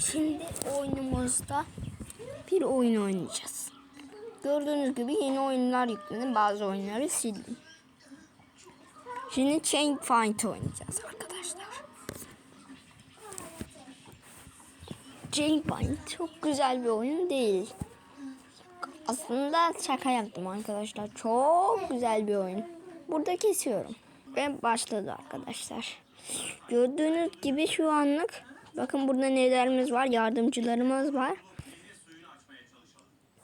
Şimdi oyunumuzda bir oyun oynayacağız. Gördüğünüz gibi yeni oyunlar yükledim. Bazı oyunları sildim. Şimdi Chain Fight oynayacağız arkadaşlar. Chain Fight çok güzel bir oyun değil. Aslında şaka yaptım arkadaşlar. Çok güzel bir oyun. Burada kesiyorum. Ve başladı arkadaşlar. Gördüğünüz gibi şu anlık bakın burada nelerimiz var. Yardımcılarımız var.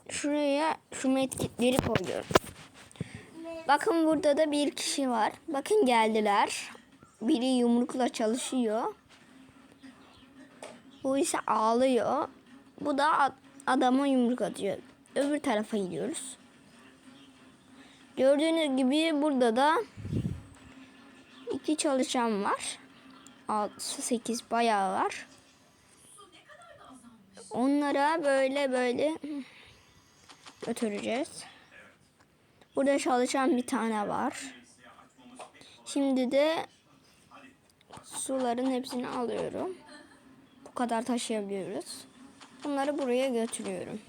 Şuraya şu medkitleri koyuyorum. Bakın burada da bir kişi var. Bakın geldiler. Biri yumrukla çalışıyor. Bu ise ağlıyor. Bu da ad- adama yumruk atıyor. Öbür tarafa gidiyoruz. Gördüğünüz gibi burada da iki çalışan var. 6 8 bayağı var. Onlara böyle böyle götüreceğiz. Burada çalışan bir tane var. Şimdi de suların hepsini alıyorum. Bu kadar taşıyabiliyoruz. Bunları buraya götürüyorum.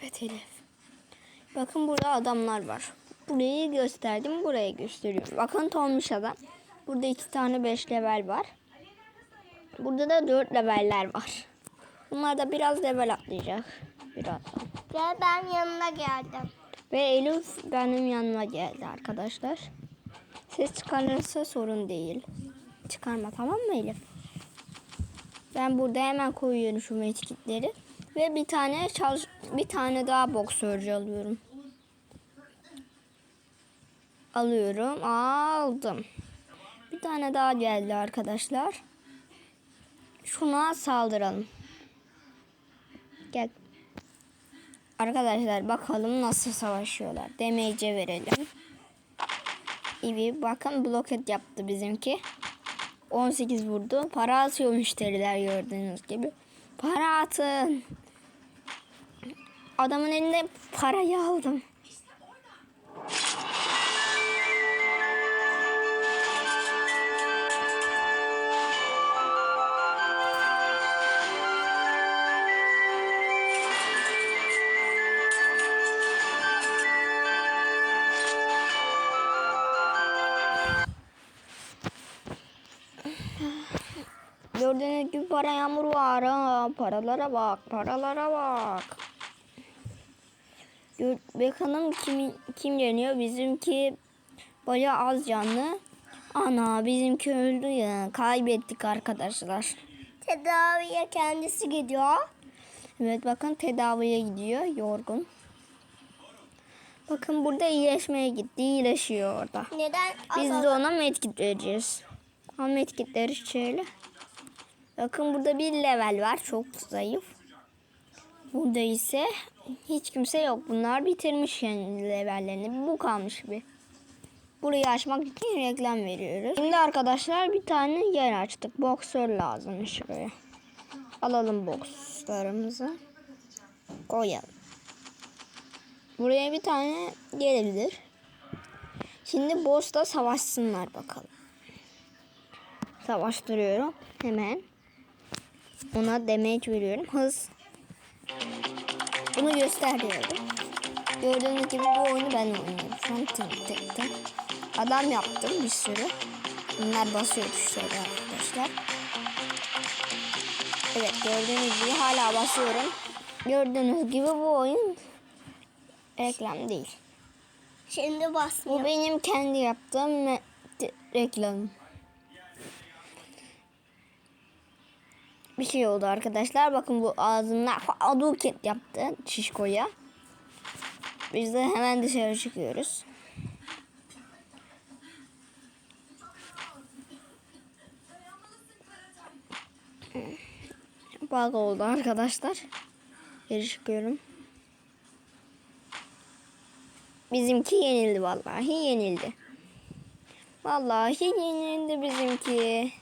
Evet Elif. Bakın burada adamlar var. Burayı gösterdim, buraya gösteriyorum. Bakın Tombiş adam. Burada iki tane beş level var. Burada da dört leveller var. Bunlar da biraz level atlayacak. Birazdan. Ve ben yanına geldim. Ve Elif benim yanıma geldi arkadaşlar. Ses çıkarırsa sorun değil. Çıkarma tamam mı Elif? Ben burada hemen koyuyorum şu metkitleri. Ve bir tane çalış bir tane daha boksörcü alıyorum. Alıyorum. Aldım. Bir tane daha geldi arkadaşlar. Şuna saldıralım. Gel. Arkadaşlar bakalım nasıl savaşıyorlar. Demeyece verelim. İyi bakın bloket yaptı bizimki. 18 vurdu. Para atıyor müşteriler gördüğünüz gibi. Para atın. Adamın elinde parayı aldım. Gördüğünüz gibi para yağmuru var. Ha. Paralara bak, paralara bak. Gör, bakalım kim, kim yeniyor? Bizimki bayağı az canlı. Ana bizimki öldü ya. Kaybettik arkadaşlar. Tedaviye kendisi gidiyor. Evet bakın tedaviye gidiyor. Yorgun. Bakın burada iyileşmeye gitti. İyileşiyor orada. Neden? Biz de ona medkit vereceğiz. O medkitleri şöyle. Bakın burada bir level var. Çok zayıf. Burada ise hiç kimse yok. Bunlar bitirmiş yani levellerini. Bu kalmış bir. Burayı açmak için reklam veriyoruz. Şimdi arkadaşlar bir tane yer açtık. Boksör lazım şuraya. Alalım bokslarımızı. Koyalım. Buraya bir tane gelebilir. Şimdi boss'la savaşsınlar bakalım. Savaştırıyorum hemen. Ona damage veriyorum. Hız. Bunu göster diyorum. Gördüğünüz gibi bu oyunu ben oynuyorum. Şu an tek tek tek. Adam yaptım bir sürü. Bunlar basıyor tuşları arkadaşlar. Evet gördüğünüz gibi hala basıyorum. Gördüğünüz gibi bu oyun reklam değil. Şimdi basmıyor. Bu benim kendi yaptığım reklamım. Bir şey oldu arkadaşlar. Bakın bu ağzından aduket yaptı şişkoya. Biz de hemen dışarı çıkıyoruz. Bug oldu arkadaşlar. Geri çıkıyorum. Bizimki yenildi vallahi yenildi. Vallahi yenildi bizimki.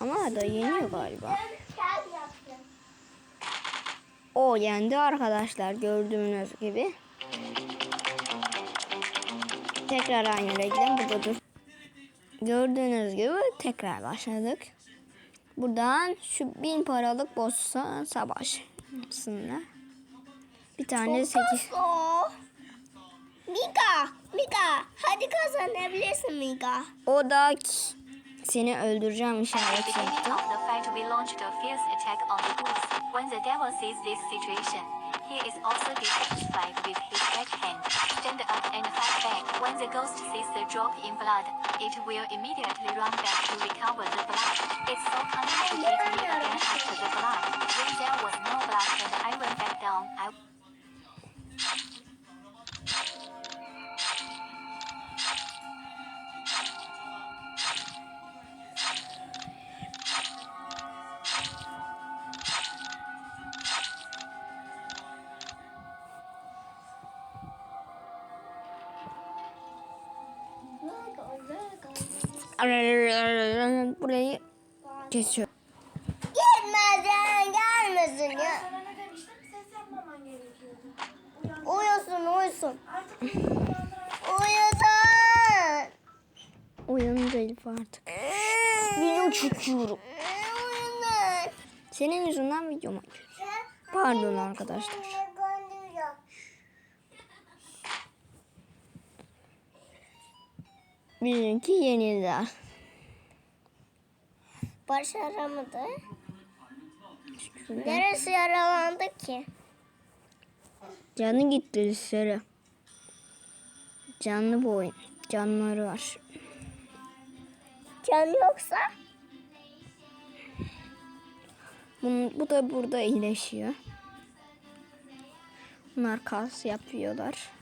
Ama da yeniyor galiba. O yendi arkadaşlar gördüğünüz gibi. Tekrar aynı reklam burada dur. Gördüğünüz gibi tekrar başladık. Buradan şu bin paralık bossa savaşsınlar. Bir tane sekiz. Mika, Mika, hadi kazanabilirsin Mika. O da seni öldüreceğim işareti the yaptı. fight, we launched a fierce attack on the goose. When the devil sees this situation, he is also dissatisfied with his backhand. Stand up and fight back. When the ghost sees the drop in blood, it will immediately run back to recover the blood. It's so cunning to hit me again after the blood. When there was no blood and I went back down, I Burayı kesiyor. Gelmeden gelmesin ya. Uyusun, uyusun. Uyusun. Uyanınca Elif artık. Video çekiyorum. Senin yüzünden videoma giriyor. Pardon arkadaşlar. Bizimki yeniler. Başaramadı. Neresi yaralandı ki? Canı gitti dışarı. Canlı bu oyun. Canları var. Can yoksa? Bunun, bu da burada iyileşiyor. Bunlar kas yapıyorlar.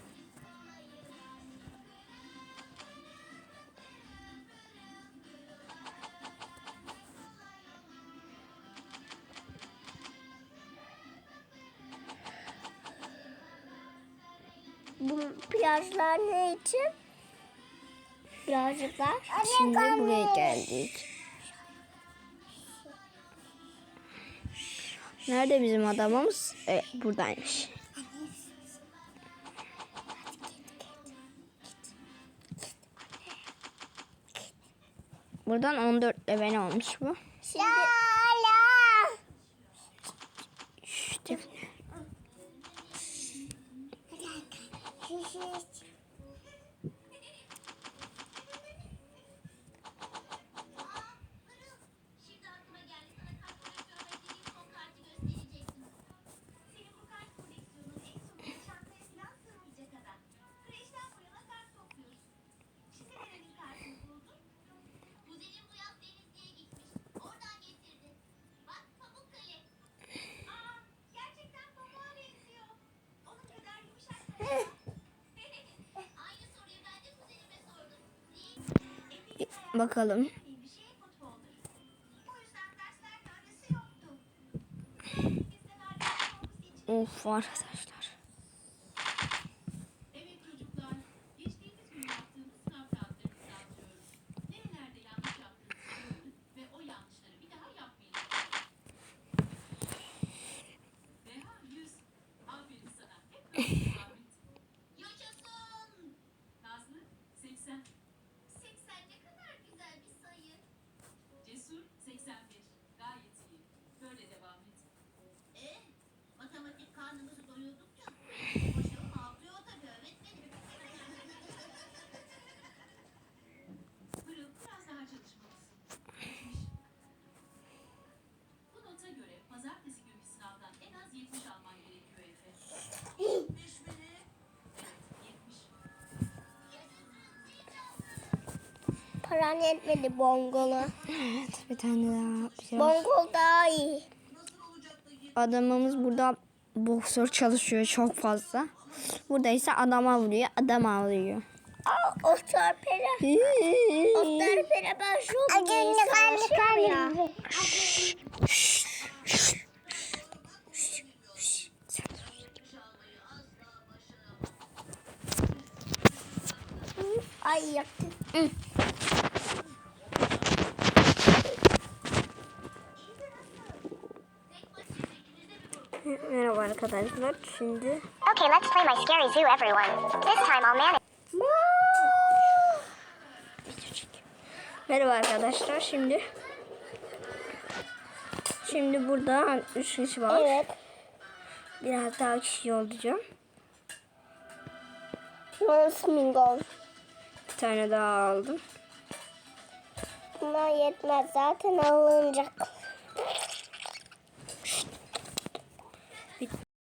Bu plajlar ne için? Plajcıklar. Şimdi buraya geldik. Nerede bizim adamımız? Evet, buradaymış. Buradan 14 level olmuş bu. Şimdi... için Of arkadaşlar. Paran yetmedi bongolu. Evet bir tane daha yapacağız. Bongol daha iyi. Adamımız burada boksör çalışıyor çok fazla. Burada ise adama vuruyor, adam ağlıyor. Aa, o çarpere. O çarpere ben çok iyi savaşıyorum ya. Ay yaptım. Arkadaşlar. Şimdi Okay, let's play my scary zoo everyone. This time I'll manage. Merhaba arkadaşlar. Şimdi Şimdi burada 3 kişi var. Evet. Biraz daha kişi olacağım. Nasıl mingon? Bir tane daha aldım. Bunlar yetmez zaten alınacak.